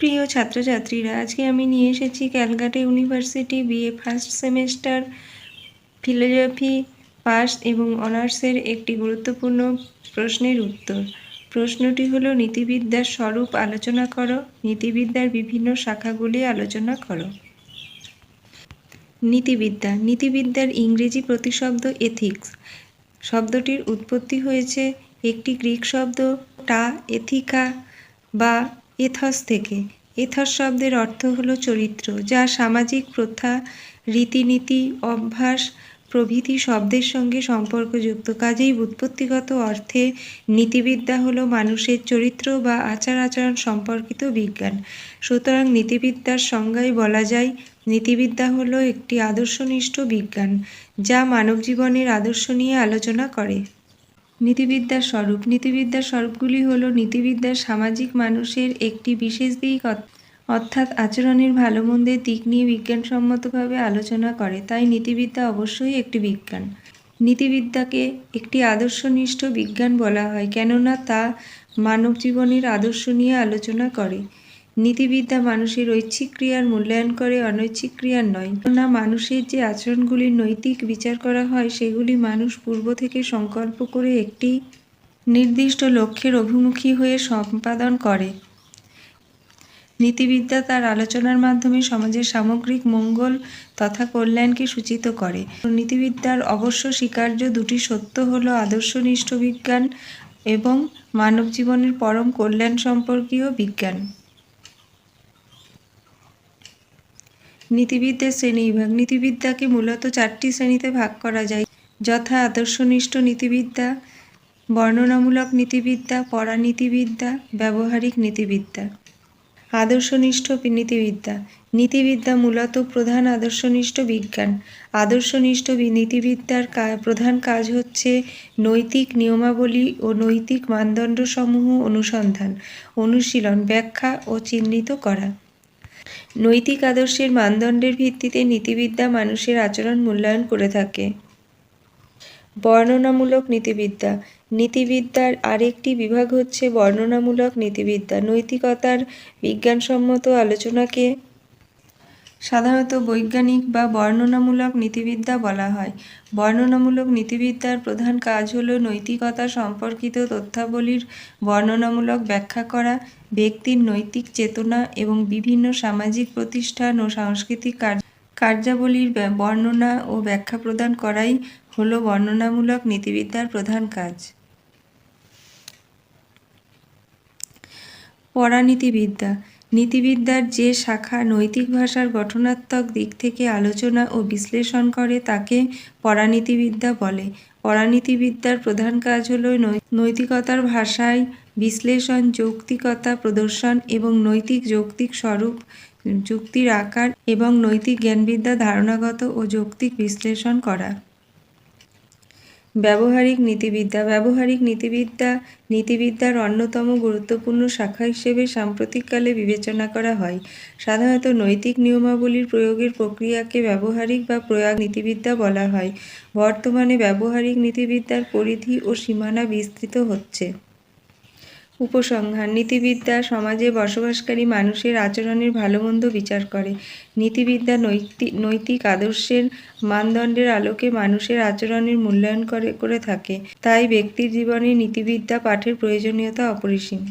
প্রিয় ছাত্রছাত্রীরা, আজকে আমি নিয়ে এসেছি Calcutta university BA first semester philosophy pass এবং অনার্সের একটি গুরুত্বপূর্ণ প্রশ্নের উত্তর। প্রশ্নটি হলো, নীতিবিদ্যার স্বরূপ আলোচনা করো, নীতিবিদ্যার বিভিন্ন শাখাগুলি আলোচনা করো। নীতিবিদ্যা, নীতিবিদ্যার ইংরেজি প্রতিশব্দ এথিক্স শব্দটির উৎপত্তি হয়েছে একটি গ্রিক শব্দ, টা এথিকা বা এথস থেকে। এথস শব্দের অর্থ হলো চরিত্র, যা সামাজিক প্রথা, রীতিনীতি, অভ্যাস, প্রভৃতি শব্দের সঙ্গে সম্পর্কযুক্ত। কাজেই উৎপত্তিগত অর্থে নীতিবিদ্যা হলো মানুষের চরিত্র বা আচার আচরণ সম্পর্কিত বিজ্ঞান। সুতরাং নীতিবিদ্যার সংজ্ঞায় বলা যায়, নীতিবিদ্যা হলো একটি আদর্শনিষ্ঠ বিজ্ঞান, যা মানব জীবনের আদর্শ নিয়ে আলোচনা করে। নীতিবিদ্যার স্বরূপ। নীতিবিদ্যার স্বরূপগুলি হল নীতিবিদ্যার সামাজিক মানুষের একটি বিশেষ দিক অর্থাৎ আচরণের ভালো মন্দের দিক নিয়ে বিজ্ঞানসম্মতভাবে আলোচনা করে। তাই নীতিবিদ্যা অবশ্যই একটি বিজ্ঞান। নীতিবিদ্যাকে একটি আদর্শনিষ্ঠ বিজ্ঞান বলা হয়, কেননা তা মানব জীবনের আদর্শ নিয়ে আলোচনা করে। নীতিবিদ্যা মানুষের ঐচ্ছিক ক্রিয়ার মূল্যায়ন করে, অনৈচ্ছিক ক্রিয়ার নয়। না মানুষের যে আচরণগুলির নৈতিক বিচার করা হয়, সেগুলি মানুষ পূর্ব থেকে সংকল্প করে একটি নির্দিষ্ট লক্ষ্যের অভিমুখী হয়ে সম্পাদন করে। নীতিবিদ্যা তার আলোচনার মাধ্যমে সমাজের সামগ্রিক মঙ্গল তথা কল্যাণকে সূচিত করে। নীতিবিদ্যার অবশ্য স্বীকার্য দুটি সত্য হল আদর্শনিষ্ঠ বিজ্ঞান এবং মানব জীবনের পরম কল্যাণ সম্পর্কীয় বিজ্ঞান। নীতিবিদ্যার শ্রেণীবিভাগ নীতিবিদ্যাকে মূলত চারটি শ্রেণীতে ভাগ করা যায়। যথা আদর্শনিষ্ঠ নীতিবিদ্যা, বর্ণনামূলক নীতিবিদ্যা পরানীতিবিদ্যা ব্যবহারিক নীতিবিদ্যা। আদর্শনিষ্ঠ নীতিবিদ্যা। নীতিবিদ্যা মূলত প্রধান আদর্শনিষ্ঠ বিজ্ঞান। আদর্শনিষ্ঠ নীতিবিদ্যার প্রধান কাজ হচ্ছে নৈতিক নিয়মাবলী ও নৈতিক মানদণ্ডসমূহ অনুসন্ধান, অনুশীলন, ব্যাখ্যা ও চিহ্নিত করা। নৈতিক আদর্শের মানদণ্ডের ভিত্তিতে নীতিবিদ্যা মানুষের আচরণ মূল্যায়ন করে থাকে। বর্ণনামূলক নীতিবিদ্যা। নীতিবিদ্যার আরেকটি বিভাগ হচ্ছে বর্ণনামূলক নীতিবিদ্যা। নৈতিকতার বিজ্ঞানসম্মত আলোচনাকে সাধারণত বৈজ্ঞানিক বা বর্ণনামূলক নীতিবিদ্যা বলা হয়। বর্ণনামূলক নীতিবিদ্যার প্রধান কাজ হল নৈতিকতা সম্পর্কিত তথ্যাবলীর বর্ণনামূলক ব্যাখ্যা করা ব্যক্তির নৈতিক চেতনা এবং বিভিন্ন সামাজিক প্রতিষ্ঠান ও সাংস্কৃতিক কার্যাবলীর বর্ণনা ও ব্যাখ্যা প্রদান করাই হল বর্ণনামূলক নীতিবিদ্যার প্রধান কাজ। পরানীতিবিদ্যা। নীতিবিদ্যার যে শাখা নৈতিক ভাষার গঠনাত্মক দিক থেকে আলোচনা ও বিশ্লেষণ করে তাকে পরানীতিবিদ্যা বলে। পরানীতিবিদ্যার প্রধান কাজ হল নৈতিকতার ভাষায় বিশ্লেষণ, যৌক্তিকতা প্রদর্শন এবং নৈতিক যৌক্তিক স্বরূপ, যুক্তির আকার এবং নৈতিক জ্ঞানবিদ্যা ধারণাগত ও যৌক্তিক বিশ্লেষণ করা। ব্যবহারিক নীতিবিদ্যা। ব্যবহারিক নীতিবিদ্যা, নীতিবিদ্যার অন্যতম গুরুত্বপূর্ণ শাখা হিসেবে সাম্প্রতিককালে বিবেচনা করা হয়। সাধারণত নৈতিক নিয়মাবলীর প্রয়োগের প্রক্রিয়াকে ব্যবহারিক বা প্রয়োগ নীতিবিদ্যা বলা হয়। বর্তমানে ব্যবহারিক নীতিবিদ্যার পরিধি ও সীমানা বিস্তৃত হচ্ছে। উপসংহার। নীতিবিদ্যা সমাজে বসবাসকারী মানুষের আচরণের ভালো মন্দ বিচার করে। নীতিবিদ্যা নৈতিক নৈতিক আদর্শের মানদণ্ডের আলোকে মানুষের আচরণের মূল্যায়ন করে করে থাকে। তাই ব্যক্তির জীবনে নীতিবিদ্যা পাঠের প্রয়োজনীয়তা অপরিসীম।